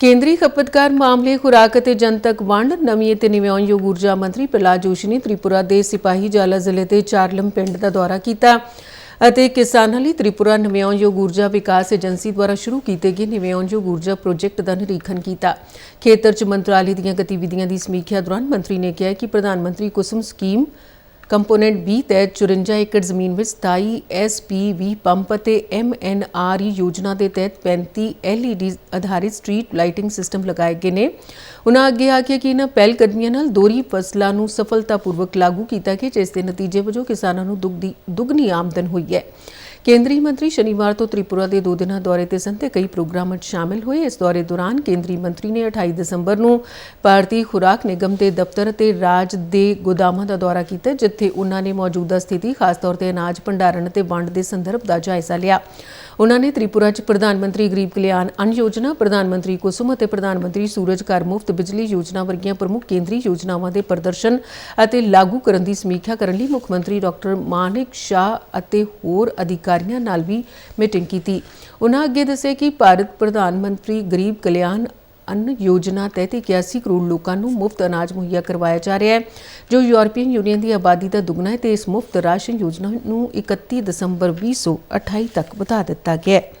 ਕੇਂਦਰੀ ਖਪਤਕਾਰ ਮਾਮਲੇ, ਖੁਰਾਕ ਅਤੇ ਜਨਤਕ ਵੰਡ, ਨਵੀਂ ਅਤੇ ਨਵਿਆਉਣਯੋਗ ਊਰਜਾ ਮੰਤਰੀ ਪ੍ਰਹਲਾਦ ਜੋਸ਼ੀ ਨੇ ਤ੍ਰਿਪੁਰਾ ਦੇ ਸਿਪਾਹੀ ਜਾਲਾ ਜ਼ਿਲ੍ਹੇ ਦੇ ਚਾਰਲਮ ਪਿੰਡ ਦਾ ਦੌਰਾ ਕੀਤਾ ਅਤੇ ਕਿਸਾਨਾਂ ਲਈ ਤ੍ਰਿਪੁਰਾ ਨਵਿਆਉਣਯੋਗ ਊਰਜਾ ਵਿਕਾਸ ਏਜੰਸੀ ਦੁਆਰਾ ਸ਼ੁਰੂ ਕੀਤੇ ਗਏ ਨਵਿਆਉਣਯੋਗ ਊਰਜਾ ਪ੍ਰੋਜੈਕਟ ਦਾ ਨਿਰੀਖਣ ਕੀਤਾ। ਖੇਤਰ 'ਚ ਮੰਤਰਾਲੇ ਦੀਆਂ ਗਤੀਵਿਧੀਆਂ ਦੀ ਸਮੀਖਿਆ ਦੌਰਾਨ ਮੰਤਰੀ ਨੇ ਕਿਹਾ ਕਿ ਪ੍ਰਧਾਨ ਮੰਤਰੀ ਕੁਸੁਮ ਸਕੀਮ ਕੰਪੋਨੈਂਟ B ਤਹਿਤ 54 ਏਕੜ ਜ਼ਮੀਨ ਵਿੱਚ 27 SPV ਪੰਪ ਅਤੇ MNRE ਯੋਜਨਾ ਦੇ ਤਹਿਤ 35 LED ਆਧਾਰਿਤ ਸਟਰੀਟ ਲਾਈਟਿੰਗ ਸਿਸਟਮ ਲਗਾਏ ਗਏ ਨੇ। ਉਨ੍ਹਾਂ ਅੱਗੇ ਆਖਿਆ ਕਿ ਇਹਨਾਂ ਪਹਿਲ ਕਦਮੀਆਂ ਨਾਲ ਦੋਹਰੀ ਫਸਲਾਂ ਨੂੰ ਸਫਲਤਾਪੂਰਵਕ ਲਾਗੂ ਕੀਤਾ ਗਿਆ, ਜਿਸ ਦੇ ਨਤੀਜੇ ਵਜੋਂ ਕਿਸਾਨਾਂ ਨੂੰ ਦੁੱਗਦੀ ਦੁੱਗਣੀ ਆਮਦਨ ਹੋਈ ਹੈ। ਕੇਂਦਰੀ ਮੰਤਰੀ ਸ਼ਨੀਵਾਰ ਤੋਂ ਤ੍ਰਿਪੁਰਾ ਦੇ ਦੋ ਦਿਨਾਂ ਦੌਰੇ ਤੇ ਸਨ ਤੇ ਕਈ ਪ੍ਰੋਗਰਾਮਾਂ 'ਚ ਸ਼ਾਮਿਲ ਹੋਏ। ਇਸ ਦੌਰੇ ਦੌਰਾਨ ਕੇਂਦਰੀ ਮੰਤਰੀ ਨੇ 28 ਦਸੰਬਰ ਨੂੰ ਭਾਰਤੀ ਖੁਰਾਕ ਨਿਗਮ ਦੇ ਦਫ਼ਤਰ ਅਤੇ ਰਾਜ ਦੇ ਗੋਦਾਮਾਂ ਦਾ ਦੌਰਾ ਕੀਤਾ, ਜਿੱਥੇ ਉਹਨਾਂ ਨੇ ਮੌਜੂਦਾ ਸਥਿਤੀ, ਖਾਸ ਤੌਰ ਤੇ ਅਨਾਜ ਭੰਡਾਰਨ ਅਤੇ ਵੰਡ ਦੇ ਸੰਦਰਭ ਦਾ ਜਾਇਜ਼ਾ ਲਿਆ। ਉਹਨਾਂ ਨੇ ਤ੍ਰਿਪੁਰਾ 'ਚ ਪ੍ਰਧਾਨ ਮੰਤਰੀ ਗਰੀਬ ਕਲਿਆਣ ਅੰਨ ਯੋਜਨਾ, ਪ੍ਰਧਾਨ ਮੰਤਰੀ ਕੁਸੁਮ ਅਤੇ ਪ੍ਰਧਾਨ ਮੰਤਰੀ ਸੂਰਜ ਘਰ ਮੁਫਤ ਬਿਜਲੀ ਯੋਜਨਾ ਵਰਗੀਆਂ ਪ੍ਰਮੁੱਖ ਕੇਂਦਰੀ ਯੋਜਨਾਵਾਂ ਦੇ ਪ੍ਰਦਰਸ਼ਨ ਅਤੇ ਲਾਗੂ ਕਰਨ ਦੀ ਸਮੀਖਿਆ ਕਰਨ ਲਈ ਮੁੱਖ ਮੰਤਰੀ ਡਾਕਟਰ ਮਾਨਿਕ ਸ਼ਾਹ ਅਤੇ ਹੋਰ ਅਧਿਕਾਰੀਆਂ ਨਾਲ ਵੀ ਮੀਟਿੰਗ ਕੀਤੀ। ਉਹਨਾਂ ਅੱਗੇ ਦੱਸਿਆ ਕਿ ਭਾਰਤ ਪ੍ਰਧਾਨ ਮੰਤਰੀ ਗਰੀਬ ਕਲਿਆਣ ਅੰਨ ਯੋਜਨਾ ਤਹਿਤ 81 ਕਰੋੜ ਲੋਕਾਂ ਨੂੰ ਮੁਫਤ ਅਨਾਜ ਮੁਹੱਈਆ ਕਰਵਾਇਆ ਜਾ ਰਿਹਾ ਹੈ, ਜੋ ਯੂਰਪੀਅਨ ਯੂਨੀਅਨ ਦੀ ਆਬਾਦੀ ਦਾ ਦੁੱਗਣਾ ਹੈ ਤੇ ਇਸ ਮੁਫਤ ਰਾਸ਼ਨ ਯੋਜਨਾ ਨੂੰ 31 ਦਸੰਬਰ 2028 ਤੱਕ ਵਧਾ ਦਿੱਤਾ ਗਿਆ ਹੈ।